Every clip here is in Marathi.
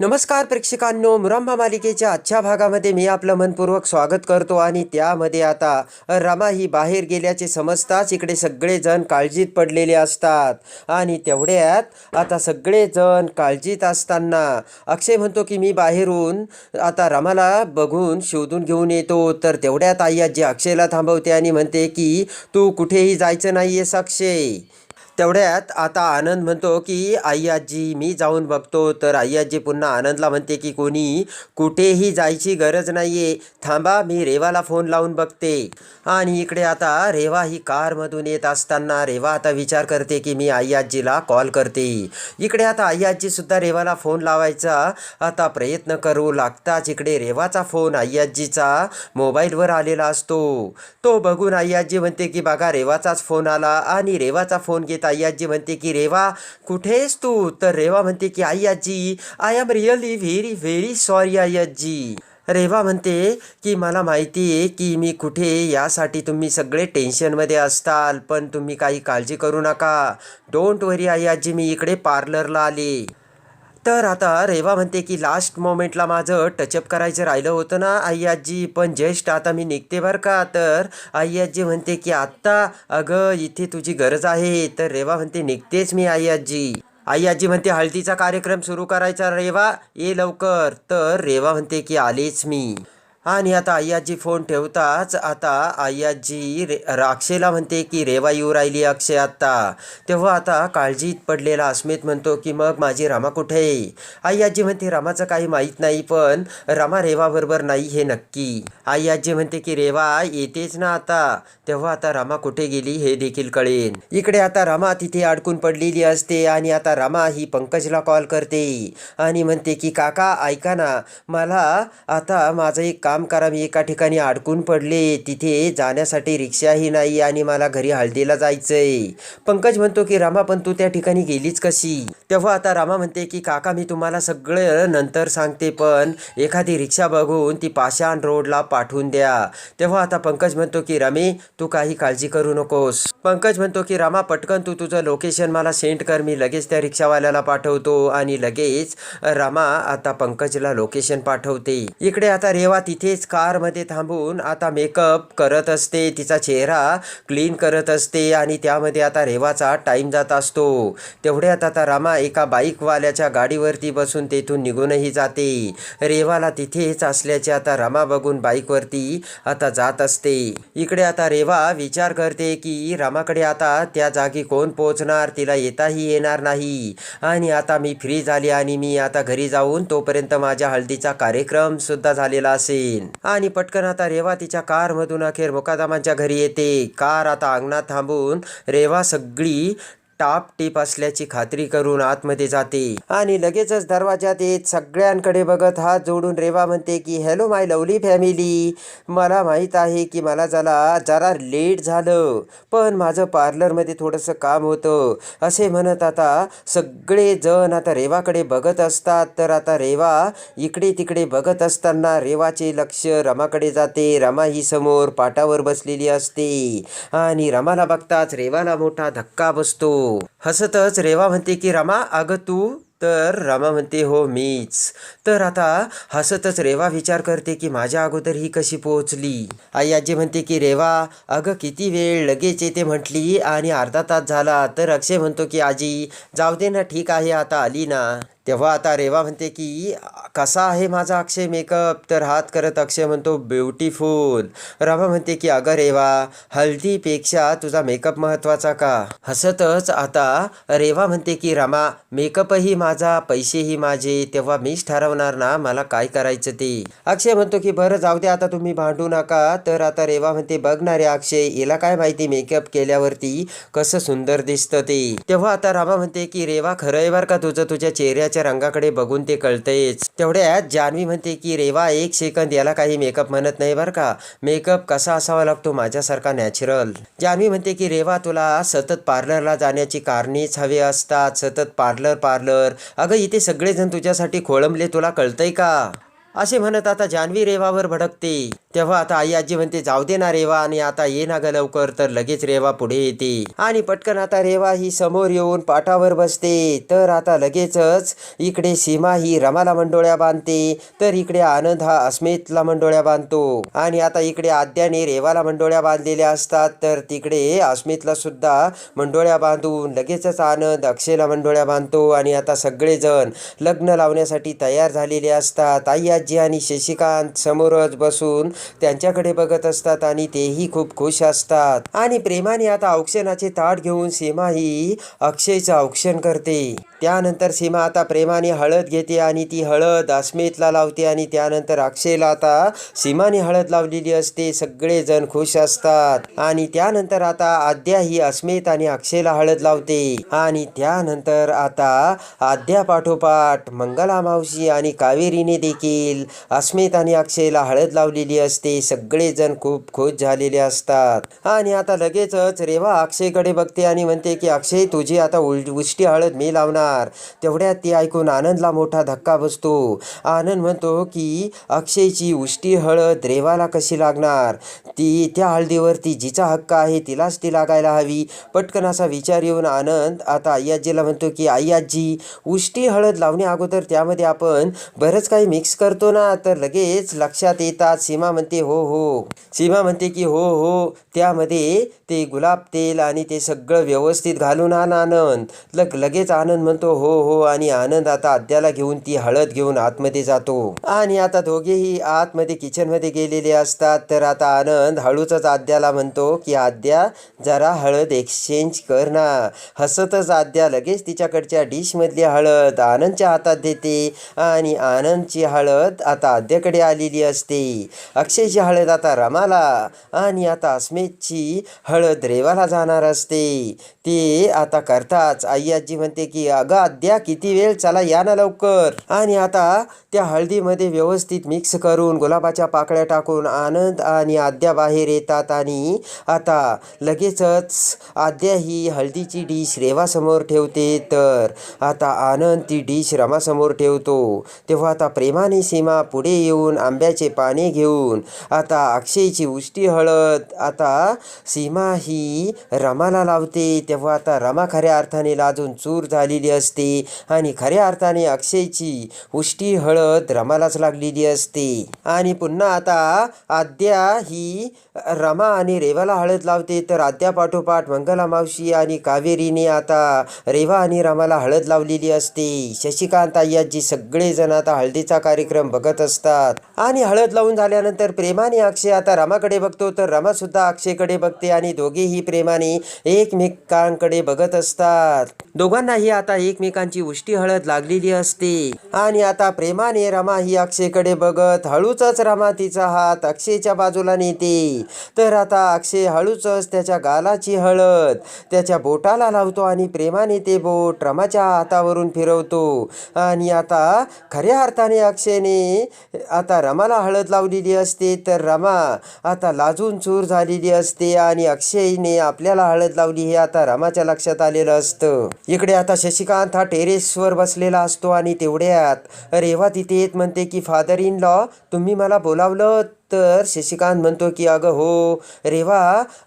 नमस्कार प्रेक्षकांनो मुरंबा मालिकेच्या आजच्या भागामध्ये मी आपलं मनपूर्वक स्वागत करतो आणि त्यामध्ये आता रमा ही बाहेर गेल्याचे समजताच इकडे सगळेजण काळजीत पडलेले असतात. आणि तेवढ्यात आता सगळेजण काळजीत असताना अक्षय म्हणतो की मी बाहेरून आता रमाला बघून शोधून घेऊन येतो. तर तेवढ्यात आई आजी अक्षयला थांबवते आणि म्हणते की तू कुठेही जायचं नाही आहेस अक्षय. तेवढ्यात आता आनंद म्हणतो की आई आजी मी जाऊन बघतो. तर आई आजी पुन्हा आनंदला म्हणते की कोणी कुठेही जायची गरज नाही आहे थांबा मी रेवाला फोन लावून बघते. आणि इकडे आता रेवा ही कारमधून येत असताना रेवा आता विचार करते की मी आई आजीला कॉल करते. इकडे आता आई आजीसुद्धा रेवाला फोन लावायचा. आता प्रयत्न करू लागताच इकडे रेवाचा फोन आई आजीचा मोबाईलवर आलेला असतो. तो बघून आई आजी म्हणते की बघा रेवाचाच फोन आला. आणि रेवाचा फोन घेता आई आजी म्हणते की रेवा कुठेस तू? तर रेवा म्हणते की आई आजी I am really very very sorry आई आजी. रेवा म्हणते की मला माहिती आहे की मी कुठे यासाठी तुम्ही सगळे टेन्शनमध्ये असताल पण तुम्ही काही काळजी करू नका. डोंट वरी आई आजी मी इकडे पार्लरला आले. तर आता रेवा म्हणते की लास्ट मोमेंटला माझं टचअप करायचं राहिलं होतं ना आई आजी. पण ज्येष्ठ आता मी निघते बरं का. तर आई आजी म्हणते की आत्ता अगं इथे तुझी गरज आहे. तर रेवा म्हणते निघतेच मी आई आजी. आई आजी म्हणते हळदीचा कार्यक्रम सुरू करायचा रेवा ये लवकर. तर रेवा म्हणते की आलेच मी. आणि आता आय्याजी फोन ठेवताच आता आय्याजी रे अक्षयला म्हणते की रेवा येऊ राहिली अक्षय आत्ता. तेव्हा आता काळजीत पडलेला अस्मित म्हणतो की मग माझी रमा कुठे आहे? आई म्हणते रामाचं काही माहीत नाही पण रामा रेवाबरोबर नाही हे नक्की. आय्याजी म्हणते की रेवा येतेच ना आता. तेव्हा आता रमा कुठे गेली हे देखील कळेल इकडे आता रमा तिथे अडकून पडलेली असते आणि आता रमा ही पंकजला कॉल करते आणि म्हणते की काका ऐका ना मला आता माझं एक काम कामकाराम एका ठिकाणी अडकून पडले. तिथे जाण्यासाठी रिक्षाही नाही आणि मला घरी हळदीला जायचंय. पंकज म्हणतो की रामा पण तू त्या ठिकाणी गेलीच कशी? तेव्हा आता रामा म्हणते की काका मी तुम्हाला सगळं नंतर सांगते पण एखादी रिक्षा बघून ती पाषाण रोडला पाठवून द्या. तेव्हा आता पंकज म्हणतो की रमे तू काही काळजी करू नकोस. पंकज म्हणतो की रामा पटकन तू तुझं लोकेशन मला सेंड कर. मी लगेच त्या रिक्षावाल्याला पाठवतो आणि लगेच रामा आता पंकजला लोकेशन पाठवते. इकडे आता रेवा तिथेच कारमध्ये थांबून आता मेकअप करत असते तिचा चेहरा क्लीन करत असते आणि त्यामध्ये आता रेवाचा टाईम जात असतो. तेवढ्यात आता रामा एका बाईकवाल्याच्या गाडीवरती बसून तेथून निघूनही जाते. रेवाला तिथेच असल्याचे आता रमा बघून बाईकवरती आता जात असते. इकडे आता रेवा विचार करते की रामाकडे आता त्या जागी कोण पोहोचणार? तिला येताही येणार नाही. आणि आता मी फ्री झाली आणि मी आता घरी जाऊन तोपर्यंत माझ्या हळदीचा कार्यक्रम सुद्धा झालेला असेल. आणि पटकन आता रेवा तिच्या कारमधून अखेर मुकादामांच्या घरी येते. कार आता अंगणात थांबून रेवा सगळी टाप टीप असल्याची खात्री करून आतमध्ये जाते. आणि लगेचच दरवाजात येत सगळ्यांकडे बघत हात जोडून रेवा म्हणते की हॅलो माय लवली फॅमिली मला माहीत आहे की मला जरा जरा लेट झालं पण माझं पार्लरमध्ये थोडंसं काम होतं. असे म्हणत आता सगळे जण आता रेवाकडे बघत असतात. तर आता रेवा इकडे तिकडे बघत असताना रेवाचे लक्ष रमाकडे जाते. रमा ही समोर पाटावर बसलेली असते. आणि रमाला बघताच रेवाला मोठा धक्का बसतो. हसतच रेवा म्हणते की रमा अगं तू तर रमा म्हणते हो मीच. तर आता हसतच रेवा विचार करते की माझ्या अगोदर ही कशी पोहोचली? आई आजी म्हणते की रेवा अगं किती वेळ लगेच येते म्हटली आणि अर्धा तास झाला तर अक्षय म्हणतो की आजी जाऊ दे ना ठीक आहे आता आली ना. तेव्हा आता रेवा म्हणते की कसा आहे माझा अक्षय मेकअप? तर हात करत अक्षय म्हणतो ब्युटिफुल. रमा म्हणते की अगं रेवा हल्दीपेक्षा तुझा मेकअप महत्त्वाचा का? हसतच आता रेवा म्हणते की रमा मेकअपही माझा पैसेही माझे तेव्हा मीच ठरवणार ना मला काय करायचं ते? अक्षय म्हणतो की बरं जाऊ दे आता तुम्ही भांडू नका. तर आता रेवा म्हणते बघ ना रे अक्षय हिला काय माहिती मेकअप केल्यावरती कसं सुंदर दिसतं ते? तेव्हा आता रामा म्हणते की रेवा खरं आहे का तुझं? तुझ्या चेहऱ्याच्या रंगाकडे बघून ते कळतंयच. तेवढ्यात जान्हवी म्हणते की रेवा एक सेकंद याला काही मेकअप म्हणत नाही बरं का? मेकअप कसा असावा लागतो माझ्यासारखा नॅचरल जान्हवी म्हणते की रेवा तुला सतत पार्लरला जाण्याची कारणीच हवे असतात. सतत पार्लर पार्लर अगं इथे सगळेजण तुझ्यासाठी खोळंबले तुला कळतंय का? असे म्हणत आता जान्हवी रेवावर भडकते. तेव्हा आता आई आजी म्हणते जाऊ दे ना रेवा आणि आता ये ना ग लवकर. तर लगेच रेवा पुढे येते. आणि पटकन आता रेवा ही समोर येऊन पाठावर बसते. तर आता लगेचच इकडे सीमा ही रमाला मंडोळ्या बांधते. तर इकडे आनंद हा अस्मितला मंडोळ्या बांधतो. आणि आता इकडे आद्याने रेवाला मंडोळ्या बांधलेल्या असतात. तर तिकडे अस्मितला सुद्धा मंडोळ्या बांधून लगेचच आनंद अक्षयला मंडोळ्या बांधतो. आणि आता सगळेजण लग्न लावण्यासाठी तयार झालेले असतात. आई आजी आणि शशिकांत समोरच बसून त्यांच्याकडे बघत असतात आणि तेही खूप खुश असतात. आणि प्रेमाने आता औक्षणाचे ताट घेऊन सीमा ही अक्षयचं औक्षण करते. त्यानंतर सीमा आता प्रेमाने हळद घेते आणि ती हळद अस्मितला लावते आणि त्यानंतर अक्षयला आता सीमाने हळद लावलेली असते. सगळेजण खुश असतात. आणि त्यानंतर आता आद्या ही अस्मित आणि अक्षयला हळद लावते. आणि त्यानंतर आता आद्या पाठोपाठ मंगला मावशी आणि कावेरीने देखील अस्मित आणि अक्षयला हळद लावलेली असते. सगळेजण खूप खुश झालेले असतात. आणि आता लगेचच रेवा अक्षयकडे बघते आणि म्हणते की अक्षय तुझी आता उल उष्टी हळद मी लावणार. तेवढ्यात ती ऐकून आनंदला मोठा धक्का बसतो. आनंद म्हणतो की अक्षयची उष्टी हळद रेवाला कशी लागणार? ती त्या हळदीवरती जिचा हक्क आहे तिलाच ती लागायला हवी. पटकन असा विचार येऊन आनंद आता आई म्हणतो की आई उष्टी हळद लावण्या अगोदर त्यामध्ये आपण बरंच काही मिक्स करतो ना तर लगेच लक्षात येतात. सीमा म्हणते हो हो. सीमा म्हणते की हो हो. त्यामध्ये ते गुलाब तेल आणि ते सगळं व्यवस्थित घालून आण आनंद. लग लगेच आनंद म्हणतो हो हो आणि आनंद आता आद्याला घेऊन ती हळद घेऊन आतमध्ये जातो. आणि आता दोघेही आतमध्ये किचनमध्ये गेलेले असतात. तर आता आनंद हळूचच आद्याला म्हणतो की आद्या जरा हळद एक्सचेंज कर ना. हसतच आद्या लगेच तिच्याकडच्या डिशमधली हळद आनंदच्या हातात देते. आणि आनंदची हळद आता आद्याकडे आलेली असते. अक्षयची हळद आता रमाला आणि आता अस्मितची हळद रेवाला जाणार असते. ते आता करताच आई आजी म्हणते की अगं आद्या किती वेळ चला या ना लवकर. आणि आता त्या हळदीमध्ये व्यवस्थित मिक्स करून गुलाबाच्या पाकळ्या टाकून आनंद आणि आद्या बाहेर येतात आणि आता लगेचच आद्या ही हळदीची डिश रेवासमोर ठेवते. तर आता आनंद ती डिश रमासमोर ठेवतो. तेव्हा आता प्रेमाने सीमा पुढे येऊन आंब्याचे पाने घेऊन आता अक्षयची उष्टी हळद आता सीमा ही रमाला लावते. तेव्हा आता रमा खऱ्या अर्थाने लाजून चूर झालेली असते आणि खऱ्या अर्थाने अक्षयची उष्टी हळद रमालाच लागलेली असते. आणि पुन्हा आता आद्या ही रमा आणि रेवाला हळद लावते. तर आद्या पाठोपाठ मंगला मावशी आणि कावेरीने आता रेवा आणि रमाला हळद लावलेली असते. शशिकांत आय्याजी सगळेजण आता हळदीचा कार्यक्रम बघत असतात. आणि हळद लावून झाल्यानंतर प्रेमाने अक्षय आता रमाकडे बघतो. तर रमा सुद्धा अक्षयकडे बघते आणि दोघेही प्रेमाने एकमेकांकडे बघत असतात. दोघांनाही आता एकमेकांची उष्टी हळद लागलेली असते. आणि आता प्रेमाने रमा ही अक्षयकडे बघत हळूचच रमा तिचा हात अक्षयच्या बाजूला नेते. तर आता अक्षय हळूचच त्याच्या गालाची हळद त्याच्या बोटाला लावतो आणि प्रेमाने ते बोट रमाच्या हातावरून फिरवतो. आणि आता खऱ्या अर्थाने अक्षयने आता रमाला हळद लावलेली असते. तर रमा आता लाजून चूर झालेली असते आणि अक्षयने आपल्याला हळद लावली हे आता रमाच्या लक्षात आलेलं असतं. इकडे आता शशिका शशिकांत हा टेरेसवर बसलेला असतो आणि तेवढ्यात रेवा तिथे येत म्हणते की फादर इन लॉ तुम्ही मला बोलावलं तर शशिकांत म्हणतो की अगं हो रेवा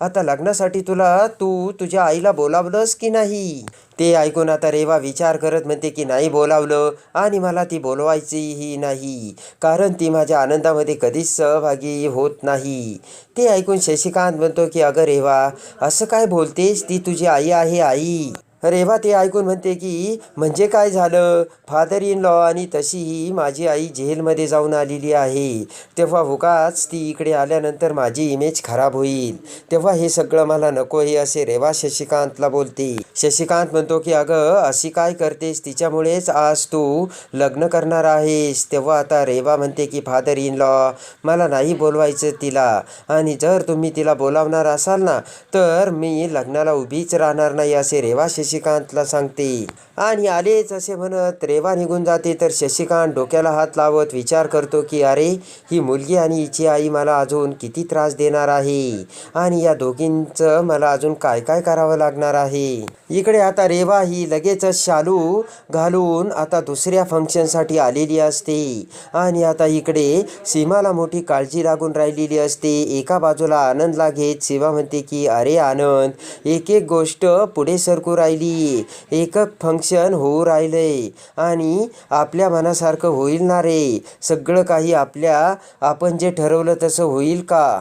आता लग्नासाठी तुला तू तुझ्या आईला बोलावलंस की नाही? ते ऐकून आता रेवा विचार करत म्हणते की नाही बोलावलं आणि मला ती बोलवायचीही नाही कारण ती माझ्या आनंदामध्ये कधीच सहभागी होत नाही. ते ऐकून शशिकांत म्हणतो की अगं रेवा असं काय बोलतेस? ती तुझी आई आहे आई. रेवा ते ऐकून म्हणते की म्हणजे काय झालं? फादर इन लॉ आणि तशीही माझी आई जेलमध्ये जाऊन आलेली आहे. तेव्हा उगाच ती इकडे आल्यानंतर माझी इमेज खराब होईल. तेव्हा हे सगळं मला नको आहे असे रेवा शशिकांतला बोलते. शशिकांत म्हणतो की अगं अशी काय करतेस? तिच्यामुळेच आज तू लग्न करणार आहेस. तेव्हा आता रेवा म्हणते की फादर इन लॉ मला नाही बोलवायचं तिला. आणि जर तुम्ही तिला बोलावणार असाल ना तर मी लग्नाला उभीच राहणार नाही. असे रेवा शशी शशिकांतला सांगते. आणि आलेच असे म्हणत रेवा निघून जाते तर शशिकांत डोक्याला हात लावत विचार करतो की अरे ही मुलगी आणि हिची आई मला अजून किती त्रास देणार आहे? आणि या दोघींचं मला अजून काय काय करावं लागणार आहे? इकडे आता रेवा ही लगेचच शालू घालून आता दुसऱ्या फंक्शनसाठी आलेली असते. आणि आता इकडे सीमाला मोठी काळजी लागून राहिलेली असते. एका बाजूला आनंदला घेत सीमा म्हणते की अरे आनंद एक एक गोष्ट पुढे सरकू राहिली एक एक फंक्शन होऊ राहिलंय आणि आपल्या मनासारखं होईल ना रे? सगळं काही आपल्या आपण जे ठरवलं तसं होईल का?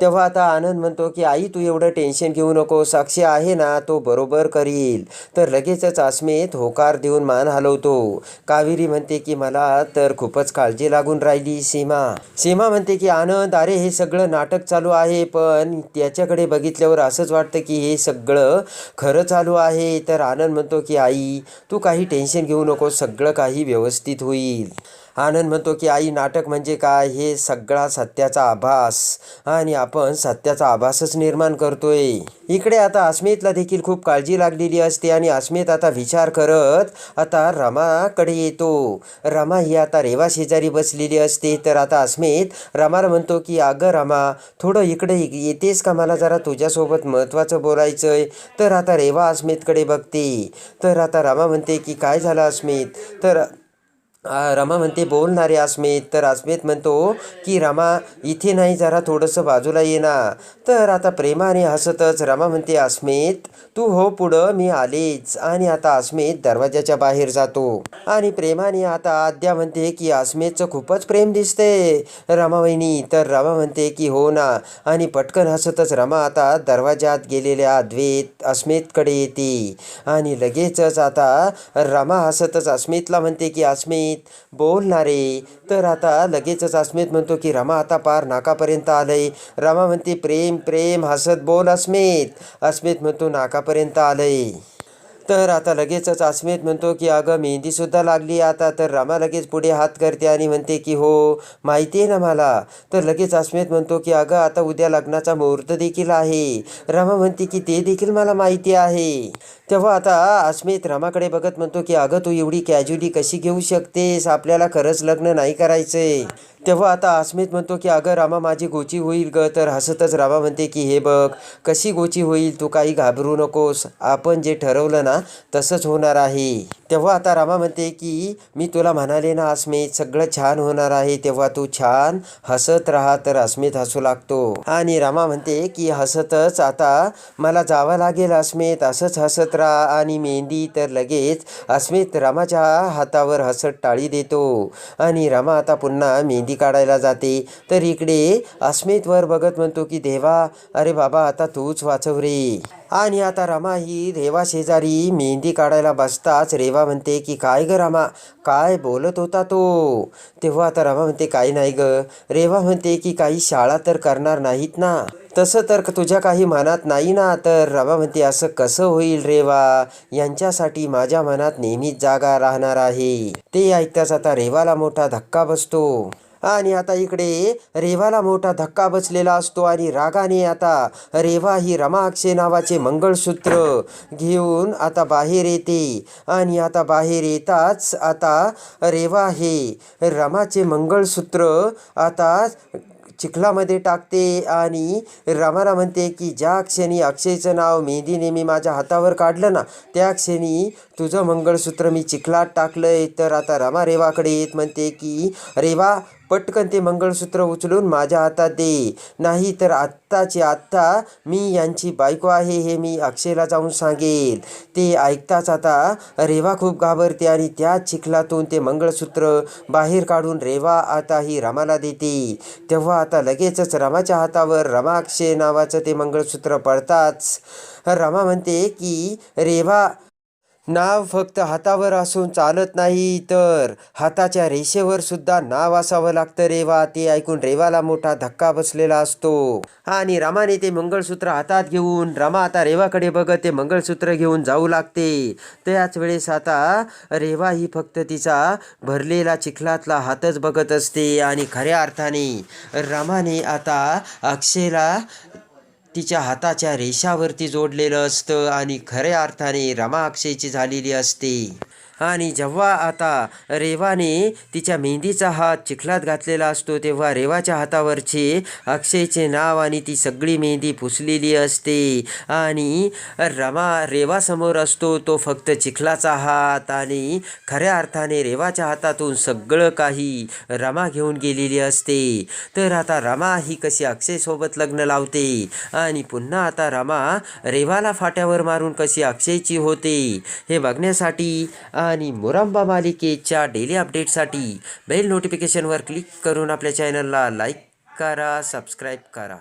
तेव्हा आता आनंद म्हणतो की आई तू एवढं टेन्शन घेऊ नको साक्षी आहे ना तो बरोबर करील. तर लगेचच आसमेत होकार देऊन मान हलवतो. कावेरी म्हणते की मला तर खूपच काळजी लागून राहिली सीमा. सीमा म्हणते की आनंद अरे हे सगळं नाटक चालू आहे पण त्याच्याकडे बघितल्यावर असंच वाटतं की हे सगळं खरं चालू आहे. तर आनंद म्हणतो की आई तू काही टेन्शन घेऊ नको सगळं काही व्यवस्थित होईल. आनंद म्हणतो की आई नाटक म्हणजे काय? हे सगळा सत्याचा आभास आणि आपण सत्याचा आभासच निर्माण करतोय. इकडे आता अस्मितला देखील खूप काळजी लागलेली असते आणि अस्मित आता विचार करत आता रमाकडे येतो. रमा ही आता रेवा शेजारी बसलेली असते. तर आता अस्मित रमाला म्हणतो की अगं रमा थोडं इकडे येतेस का? मला जरा तुझ्यासोबत महत्त्वाचं बोलायचं आहे तर आता रेवा अस्मितकडे बघते. तर आता रमा म्हणते की काय झालं अस्मित? तर रमा म्हणते बोल ना रे अस्मित. तर अस्मित म्हणतो की रमा इथे नाही जरा थोडंसं बाजूला ये ना. तर आता प्रेमाने हसतच रमा म्हणते अस्मित तू हो पुढं मी आलीच. आणि आता अस्मित दरवाजाच्या बाहेर जातो. आणि प्रेमाने आता आद्या म्हणते की अस्मितचं खूपच प्रेम दिसते रमा वहिनी तर रमा म्हणते की हो ना. आणि पटकन हसतच रमा आता दरवाजात गेलेल्या अद्वैत अस्मितकडे येते. आणि लगेचच आता रमा हसतच अस्मितला म्हणते की अस्मित बोल ना रे. तर आता लगेचच अस्मित म्हणतो की रमा आता पार नाकापर्यंत आलंय. रमा म्हणते प्रेम प्रेम हसत बोल अस्मित. अस्मित म्हणतो नाकापर्यंत आलंय. तर आता लगेचच अस्मित म्हणतो की अगं मेहंदीसुद्धा लागली आता तर रामा लगेच पुढे हात करते आणि म्हणते की हो माहिती आहे ना मला. तर लगेच अस्मित म्हणतो की अगं आता उद्या लग्नाचा मुहूर्त देखील आहे. रमा म्हणते की ते देखील मला माहिती आहे. तेव्हा आता अस्मित रामाकडे बघत म्हणतो की अगं तू एवढी कॅज्युअली कशी घेऊ शकतेस? आपल्याला खरंच लग्न नाही करायचंय. तेव्हा आता अस्मित म्हणतो की अगं रामा माझी गोची होईल ग. तर हसतच रामा म्हणते की हे बघ कशी गोची होईल? तू काही घाबरू नकोस. आपण जे ठरवलं ना तसंच होणार आहे. तेव्हा आता रामा म्हणते की मी तुला म्हणाले ना अस्मित सगळं छान होणार आहे. तेव्हा तू छान हसत राहा. तर अस्मित हसू लागतो. आणि रामा म्हणते की हसतच. आता मला जावं लागेल अस्मित. असंच हसत राहा. आणि मेहंदी तर लगेच अस्मित रामाच्या हातावर हसत टाळी देतो. आणि रामा आता पुन्हा मेहंदी काढायला जाते. तर इकडे अस्मितवर बघत म्हणतो की देवा अरे बाबा आता तूच वाचव रे. आणि आता रमा ही रेवा शेजारी मेहंदी काढायला बसताच रेवा म्हणते की काय ग रमा काय बोलत होता तो? तेव्हा आता रमा म्हणते काही नाही ग. रेवा म्हणते की काही शाळा तर करणार नाहीत ना. तसं तर तुझ्या काही मनात नाही ना. तर रमा म्हणते असं कसं होईल रेवा? यांच्यासाठी माझ्या मनात नेहमीच जागा राहणार आहे. ते ऐकताच आता रेवाला मोठा धक्का बसतो. आणि आता इकडे रेवाला मोठा धक्का बसलेला असतो आणि रागाने आता रेवा ही रमाक्षे नावाचे मंगळसूत्र घेऊन आता बाहेर येते. आणि आता बाहेर येताच आता रेवा हे रमाचे मंगळसूत्र आता चिखलामध्ये टाकते आणि रमाला म्हणते की ज्या क्षणी अक्षयचं नाव मेहंदीने मी माझ्या हातावर काढलं ना त्या क्षणी तुझं मंगळसूत्र मी चिखलात टाकलं आहे तर आता रमा रेवाकडे येत म्हणते की रेवा पटकन ते मंगळसूत्र उचलून माझ्या हातात दे. नाही तर आत्ताची आत्ता मी यांची बायको आहे हे मी अक्षयला जाऊन सांगेल. ते ऐकताच आता रेवा खूप घाबरते आणि त्या चिखलातून ते मंगळसूत्र बाहेर काढून रेवा आता ही रमाला देते. तेव्हा आता लगेचच रमाच्या हातावर रमा अक्षय नावाचं ते मंगळसूत्र पडताच रमा म्हणते की रेवा नाव फक्त हातावर असून चालत नाही तर हाताच्या रेषेवर सुद्धा नाव असावं लागतं. रेवा ते ऐकून रेवाला मोठा धक्का बसलेला असतो. आणि रमाने ते मंगळसूत्र हातात घेऊन रमा आता रेवाकडे बघत ते मंगळसूत्र घेऊन जाऊ लागते. त्याच वेळेस आता रेवा ही फक्त तिचा भरलेला चिखलातला हातच बघत असते. आणि खऱ्या अर्थाने रमाने आता अक्षयला तिच्या हाताच्या रेषावरती जोडलेलं असतं आणि खऱ्या अर्थाने रमा अक्षयची झालेली असते. आणि जेव्हा आता रेवाने तिच्या मेहंदीचा हात चिखलात घातलेला असतो तेव्हा रेवाच्या हातावरचे अक्षयचे नाव आणि ती सगळी मेहंदी पुसलेली असते. आणि रमा रेवासमोर असतो तो फक्त चिखलाचा हात आणि खऱ्या अर्थाने रेवाच्या हातातून सगळं काही रमा घेऊन गेलेली असते. तर आता रमा ही कशी अक्षयसोबत लग्न लावते? आणि पुन्हा आता रमा रेवाला फाट्यावर मारून कशी अक्षयची होते? हे बघण्यासाठी आणि मुरांबा मालिकेच्या डेली अपडेटसाठी बेल नोटिफिकेशनवर क्लिक करून आपल्या चॅनलला लाईक करा सबस्क्राईब करा.